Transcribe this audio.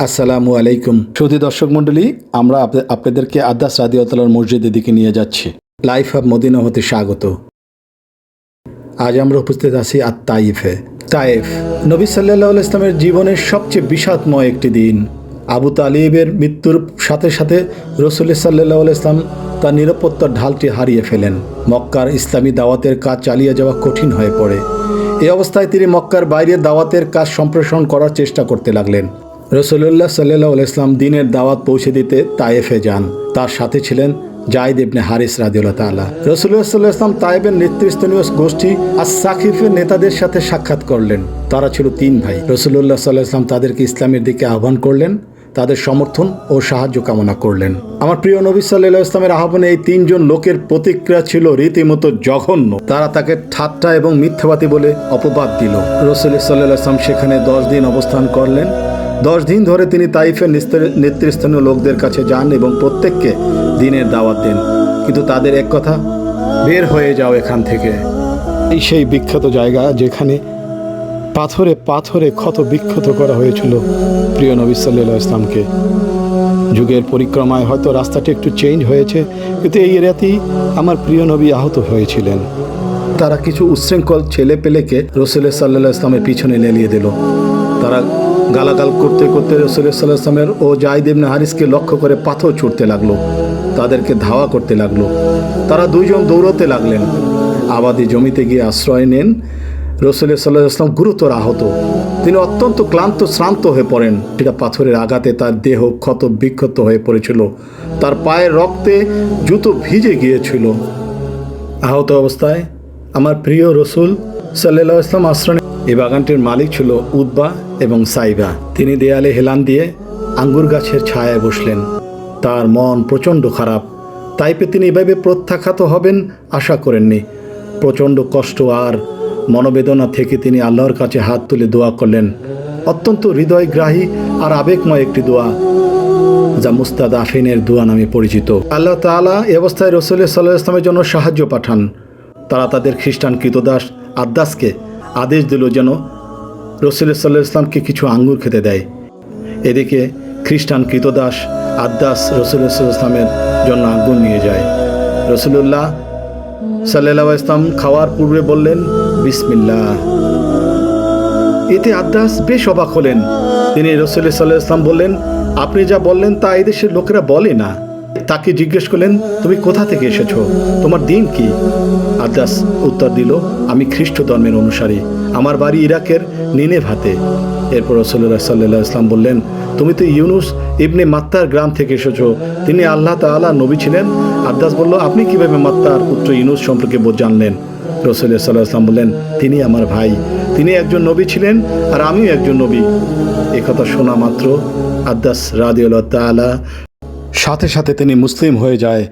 আসসালামু আলাইকুম। সুধী দর্শক মণ্ডলী, আমরা আপ- আপনাদেরকে আদাস রাদিয়াতালার মসজিদের দিকে নিয়ে যাচ্ছি। লাইফ অফ মদিনা হতে স্বাগত। আজ আমরা উপস্থিত আছি আর তাইফে। তাইফ, নবী সাল্লাহ ইসলামের জীবনের সবচেয়ে বিষাদময় একটি দিন। আবু তালিবের মৃত্যুর সাথে সাথে রসুল সাল্লাহ ইসলাম তার নিরাপত্তার ঢালটি হারিয়ে ফেলেন। মক্কার ইসলামী দাওয়াতের কাজ চালিয়ে যাওয়া কঠিন হয়ে পড়ে। এই অবস্থায় তিনি মক্কার বাইরে দাওয়াতের কাজ সম্প্রসারণ করার চেষ্টা করতে লাগলেন। রসুল্লাহ সাল্লাহ ইসলাম দিনের দাওয়াত পৌঁছে দিতে তায়েফে যান। তার সাথে ছিলেন জায়দ ইবনে হারিস রাদিউল্লাহ তাআলা। রসুল্লাহ সাল্লাহ ইসলাম তায়েবের নেতৃস্থানীয় গোষ্ঠী আর সাকিফের নেতাদের সাথে সাক্ষাৎ করলেন। তারা ছিল তিন ভাই। রসুল্লাহ সাল্লাহ ইসলাম তাদেরকে ইসলামের দিকে আহ্বান করলেন। তাদের সমর্থন ও সাহায্য কামনা করলেন। আমার প্রিয় নবী সাল্লাহ ইসলামের আহ্বানে এই তিনজন লোকের প্রতিক্রিয়া ছিল রীতিমতো জঘন্য। তারা তাকে ঠাট্টা এবং মিথ্যাবাদী বলে অপবাদ দিল। রসুল সাল্লাহ ইসলাম সেখানে দশ দিন অবস্থান করলেন। দশ দিন ধরে তিনি তাইফের নেতৃস্থানীয় লোকদের কাছে যান এবং প্রত্যেককে দিনের দাওয়াত দেন। কিন্তু তাদের এক কথা, বের হয়ে যাও এখান থেকে। এই সেই বিখ্যাত জায়গা যেখানে পাথরে পাথরে ক্ষত বিক্ষত করা হয়েছিল প্রিয় নবী সাল্লাহ ইসলামকে যুগের পরিক্রমায় হয়তো রাস্তাটি একটু চেঞ্জ হয়েছে, কিন্তু এই এরিয়াতেই আমার প্রিয় নবী আহত হয়েছিলেন। তারা কিছু উচ্ছৃঙ্খল ছেলে পেলেকে রসুলের সাল্লাহ ইসলামের পিছনে নেলিয়ে দিল। তারা গালাগাল করতে করতে রসুলের ও জাহিদ ইবনে হারিসকে লক্ষ্য করে পাথর ছুটতে লাগল, তাদেরকে ধাওয়া করতে লাগল। তারা দুইজন দৌড়তে লাগলেন। আবাদি জমিতে গিয়ে আশ্রয় নেন। রসুলের সাল্লাহ গুরুতর আহত। তিনি অত্যন্ত ক্লান্ত, শ্রান্ত হয়ে পড়েন। এটা পাথরের আঘাতে তার দেহ ক্ষত বিক্ষত হয়ে পড়েছিল। তার পায়ের রক্তে জুতো ভিজে গিয়েছিল। আহত অবস্থায় আমার প্রিয় রসুল সাল্লাহ ইসলাম আশ্রমে এই বাগানটির মালিক ছিল উদ্বা এবং সাইবা। তিনি দেয়ালে হেলান দিয়ে আঙ্গুর গাছের ছায়ায় বসলেন। তার মন প্রচণ্ড খারাপ। তাইপে তিনি এভাবে প্রত্যাখ্যাত হবেন আশা করেননি। প্রচণ্ড কষ্ট আর মনোবেদনা থেকে তিনি আল্লাহর কাছে হাত তুলে দোয়া করলেন। অত্যন্ত হৃদয়গ্রাহী আর আবেগময় একটি দোয়া, যা মুস্তাদ আফিনের দোয়া নামে পরিচিত। আল্লাহ তাআলা এ অবস্থায় রসুল সাল্লাহ ইসলামের জন্য সাহায্য পাঠান। তারা তাদের খ্রিস্টান কৃতদাস আদ্দাসকে আদেশ দিল যেন রসুল সাল্লাহ ইসলামকে কিছু আঙ্গুর খেতে দেয়। এদিকে খ্রিস্টান কৃতদাস আদ্দাস রসুল ইসলামের জন্য আঙ্গুর নিয়ে যায়। রসুলুল্লাহ সাল্লাহ ইসলাম খাওয়ার পূর্বে বললেন, বিসমিল্লাহ। এতে আদ্দাস বেশ অবাক হলেন। তিনি রসুল সাল্লাহ ইসলাম বললেন, আপনি যা বললেন তা এদেশের লোকেরা বলে না। তাকে জিজ্ঞেস করলেন, তুমি কোথা থেকে এসেছ? তোমার দিন কি? আদাস উত্তর দিল, আমি খ্রিস্ট ধর্মের অনুসারী। আমার বাড়ি ইরাকের নিনেভাতে। এরপর রসুল্লাহ সাল্লাহ ইসলাম বললেন, তুমি তো ইউনুস ইবনে মাত্তার গ্রাম থেকে এসেছ। তিনি আল্লাহ তাআলা নবী ছিলেন। আদাস বলল, আপনি কীভাবে মাত্তার পুত্র ইউনুস সম্পর্কে বোধ জানলেন? রসুল সাল্লাহ ইসলাম বললেন, তিনি আমার ভাই। তিনি একজন নবী ছিলেন আর আমিও একজন নবী। একথা শোনা মাত্র আদাস রাদিউল্লাহ তাআলা সাথে সাথে তিনি মুসলিম হয়ে যায়।